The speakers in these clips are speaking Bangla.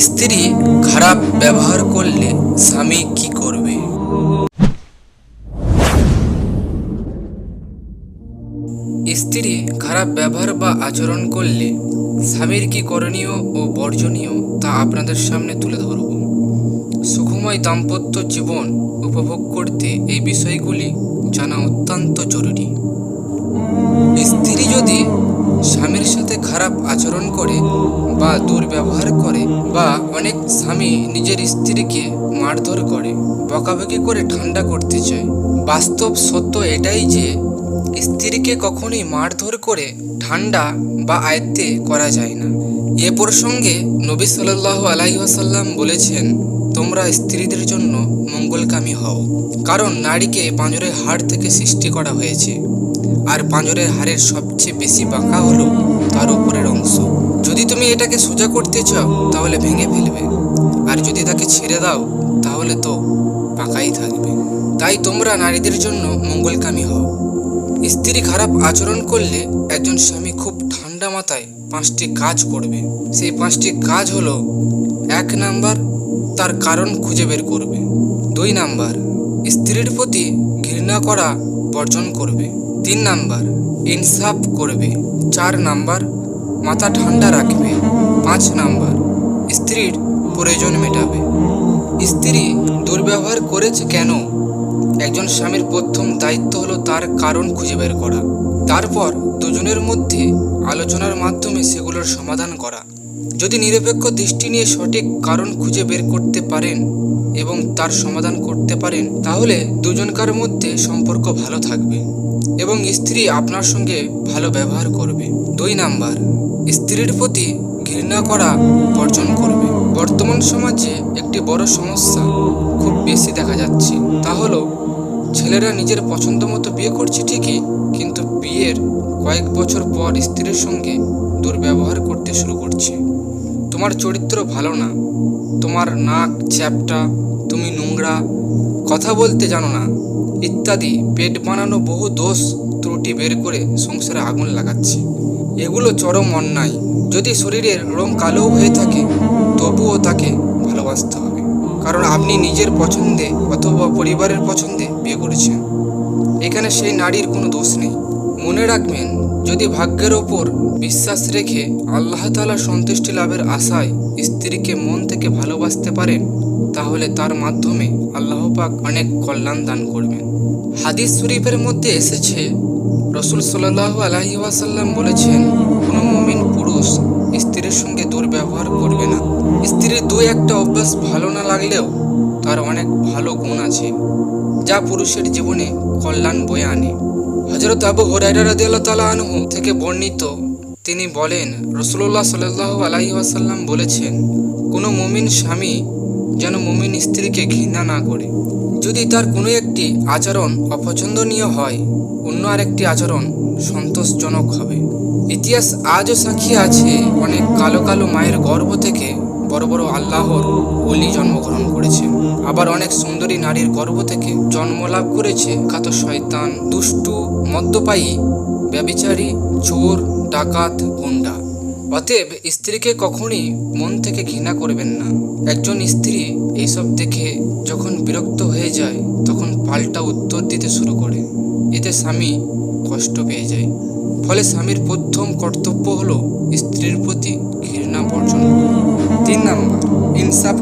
স্ত্রী খারাপ ব্যবহার করলে স্বামী কি করবে? স্ত্রী খারাপ ব্যবহার বা আচরণ করলে স্বামীর কি করণীয় ও বর্জনীয় তা আপনাদের সামনে তুলে ধরব। সুখময় দাম্পত্য জীবন উপভোগ করতে এই বিষয়গুলি জানা অত্যন্ত জরুরি। স্ত্রী যদি স্বামীর সাথে খারাপ আচরণ করে বা দুর্ব্যবহার করে বা অনেক স্বামী নিজের স্ত্রীকে মারধর করে, বকাবকি করে ঠান্ডা করতে চায়। বাস্তব সত্য এটাই যে, স্ত্রীকে কখনোই মারধর করে ঠান্ডা বা আয়ত্তে করা যায় না। এ প্রসঙ্গে নবী সাল্লাহ আলাইসাল্লাম বলেছেন, তোমরা স্ত্রীদের জন্য মঙ্গলকামী হও, কারণ নারীকে পাঁজরের হাড় থেকে সৃষ্টি করা হয়েছে। আর পাঁজরের হাড়ের সবচেয়ে বেশি বাঁকা হলো তার উপরের অংশ। যদি তুমি এটাকে সোজা করতে চাও, তাহলে ভেঙে ফেলবে। আর যদি তাকে ছেড়ে দাও, তাহলে তো পাকাই থাকবে। তাই তোমরা নারীদের জন্য মঙ্গলকামী হও। স্ত্রী খারাপ আচরণ করলে একজন স্বামী খুব ঠান্ডা মাথায় পাঁচটি কাজ করবে। সেই পাঁচটি কাজ হলো, এক নাম্বার, তার কারণ খুঁজে বের করবে। দুই নাম্বার, স্ত্রীর প্রতি ঘৃণা করা বর্জন করবে। তিন নাম্বার, ইনসাফ করবে। চার নাম্বার মাথা ঠান্ডা রাখবে। পাঁচ নাম্বার, স্ত্রীর প্রয়োজন মেটাবে। স্ত্রী দুর্ব্যবহার করেছে কেন? একজন স্বামীর প্রথম দায়িত্ব হলো তার কারণ খুঁজে বের করা। তারপর দুজনের মধ্যে আলোচনার মাধ্যমে সেগুলোর সমাধান করা। যদি নিরপেক্ষ দৃষ্টি নিয়ে সঠিক কারণ খুঁজে বের করতে পারেন এবং তার সমাধান করতে পারেন, তাহলে দুজনকার মধ্যে সম্পর্ক ভালো থাকবে এবং স্ত্রী আপনার সঙ্গে ভালো ব্যবহার করবে। দুই নাম্বার, স্ত্রীর প্রতি ঘৃণা করা বর্জন করবে। বর্তমান সমাজে একটি বড় সমস্যা খুব বেশি দেখা যাচ্ছে। তা হলো, ছেলেরা নিজের পছন্দ মতো বিয়ে করছে ঠিকই, কিন্তু বিয়ের কয়েক বছর পর স্ত্রীর সঙ্গে দুর্ব্যবহার করতে শুরু করছে। তোমার চরিত্র ভালো না। তোমার নাক চ্যাপটা, তুমি নোংরা, কথা বলতে জানো না, ইত্যাদি। পেট বানানো বহু দোষ ত্রুটি বের করে সংসারে আগুন লাগাচ্ছে। এগুলো চরম অন্যায়। যদি শরীরের রং কালো হয়ে থাকে, তবুও তাকে ভালোবাসতে হবে। কারণ আপনি নিজের পছন্দে অথবা পরিবারের পছন্দে বিয়ে করেছেন। এখানে সেই নারীর কোনো দোষ নেই। মনে রাখবেন, যদি ভাগ্যের ওপর বিশ্বাস রেখে আল্লাহ তালা সন্তুষ্টি লাভের আশায় স্ত্রীকে মন থেকে ভালোবাসতে পারেন, তাহলে তার মাধ্যমে আল্লাহ পাক অনেক কল্যাণ দান করবেন। হাদিস শরীফের মধ্যে এসেছে, রসুল সাল্লাহ আলহি ওয়াসাল্লাম বলেছেন, কোনো মুমিন পুরুষ স্ত্রীর সঙ্গে দুর্ব্যবহার করবে না। স্ত্রীর দু একটা অভ্যাস ভালো না লাগলেও তার অনেক ভালো গুণ আছে, যা পুরুষের জীবনে কল্যাণ বয়ে আনে। হজরত আবু হরাইরা থেকে বর্ণিত, তিনি বলেন রসুল্লাহ সাল্লাহ আলাইহি ওয়াসাল্লাম বলেছেন, কোনো মুমিন স্বামী যেন মুমিন স্ত্রীকে ঘৃণা না করে। যদি তার কোনো একটি আচরণ অপছন্দনীয় হয়, অন্য আরেকটি আচরণ সন্তোষজনক হবে। ইতিহাস আজও সাক্ষী আছে অনেক কালো কালো মায়ের গর্ভ থেকে বড় বড় আল্লাহর অলি জন্মগ্রহণ করেছে আবার অনেক সুন্দরী নারীর গর্ভ থেকে জন্ম লাভ করেছে। খাত শয়তান, দুষ্টু, মদ্যপায়ী ব্যবিচারী চোর, ডাকাত, গুন্ডা। অতএব স্ত্রীকে কখনই মন থেকে ঘৃণা করবেন না। একজন স্ত্রী এইসব দেখে যখন বিরক্ত হয়ে যায়, তখন পাল্টা উত্তর দিতে শুরু করে। এতে স্বামী কষ্ট পেয়ে যায়। ফলে স্বামীর প্রথম কর্তব্য হলো স্ত্রীর প্রতি ঘৃণা বর্জন তিন নাম্বার, ইনসাফ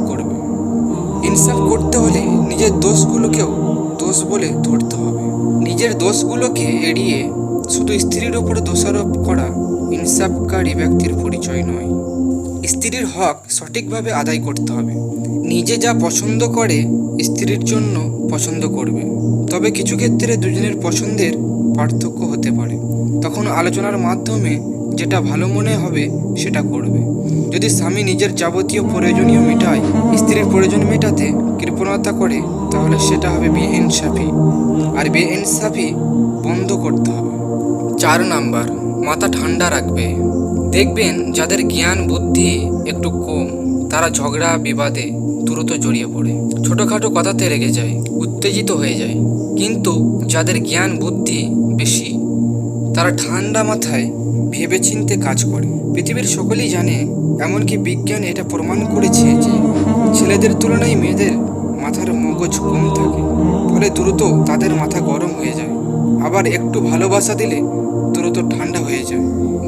ইনসাফ করতে হলে নিজের দোষগুলোকেও দোষ বলে ধরতে হবে। নিজের দোষগুলোকে এড়িয়ে শুধু স্ত্রীর উপর দোষারোপ করা ইনসাফকারী ব্যক্তির পরিচয় নয়। স্ত্রীর হক সঠিকভাবে আদায় করতে হবে। নিজে যা পছন্দ করে স্ত্রীর জন্য পছন্দ করবে। তবে কিছু ক্ষেত্রে দুজনের পছন্দের পার্থক্য হতে পারে। তখন আলোচনার মাধ্যমে যেটা ভালো মনে হবে, সেটা করবে। যদি স্বামী নিজের যাবতীয় প্রয়োজনীয় মেটায়, স্ত্রীর প্রয়োজন মেটাতে কৃপণতা করে, তাহলে সেটা হবে বেএনসাফি আর বেএনসাফি বন্ধ করতে হবে। চার নাম্বার, মাথা ঠান্ডা রাখবে। দেখবেন যাদের জ্ঞান বুদ্ধি একটু কম, তারা ঝগড়া, বিবাদে দ্রুত জড়িয়ে পড়ে। ছোটোখাটো কথাতে রেগে যায়, উত্তেজিত হয়ে যায়। কিন্তু যাদের জ্ঞান বুদ্ধি বেশি তারা ঠান্ডা মাথায় ভেবেচিন্তে কাজ করে। পৃথিবীর সকলেই জানে, এমনকি বিজ্ঞান এটা প্রমাণ করেছে যে ছেলেদের তুলনায় মেয়েদের মাথার মগজ কম থাকে, ফলে দ্রুত তাদের মাথা গরম হয়ে যায়। আবার একটু ভালোবাসা দিলে দ্রুত ঠান্ডা হয়ে যায়।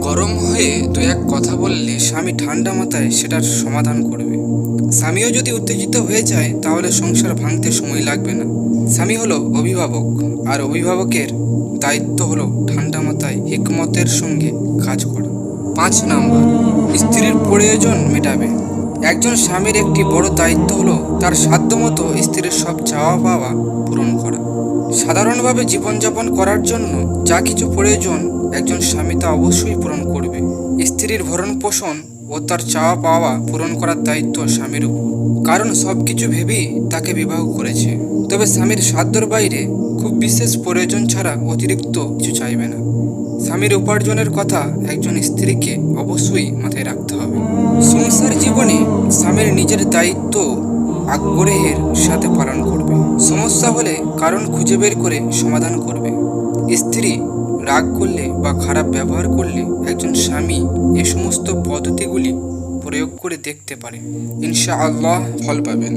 গরম হয়ে দু এক কথা বললে স্বামী ঠান্ডা মাথায় সেটার সমাধান করবে স্বামীও যদি উত্তেজিত হয়ে যায়, তাহলে সংসার ভাঙতে সময় লাগবে না। স্বামী হলো অভিভাবক, আর অভিভাবকের দায়িত্ব হলো ঠান্ডা মাথায় হিকমতের সঙ্গে কাজ করা। পাঁচ নাম্বার, স্ত্রীর প্রয়োজন মেটাবে। একজন স্বামীর একটি বড় দায়িত্ব হলো তার সাধ্যমতো স্ত্রীর সব চাওয়া পাওয়া পূরণ করা। সাধারণভাবে জীবনযাপন করার জন্য যা কিছু প্রয়োজন একজন স্বামী তা অবশ্যই পূরণ করবে। স্ত্রীর ভরণ পোষণ ও তার চাওয়া পাওয়া পূরণ করার দায়িত্ব স্বামীর উপর। কারণ সব কিছু ভেবেই তাকে বিবাহ করেছে। তবে স্বামীর সাধ্যর বাইরে খুব বিশেষ প্রয়োজন ছাড়া অতিরিক্ত কিছু চাইবে না। স্বামীর উপার্জনের কথা একজন স্ত্রীকে অবশ্যই মাথায় রাখতে হবে। সংসার জীবনে স্বামীর নিজের দায়িত্ব আগ্রহের সাথে পালন করবে। সমস্যা হলে কারণ খুঁজে বের করে সমাধান করবে। স্ত্রী রাগ করলে বা খারাপ ব্যবহার করলে একজন স্বামী এ সমস্ত পদ্ধতিগুলি প্রয়োগ করে দেখতে পারে। ইনশা আল্লাহ ফল পাবেন।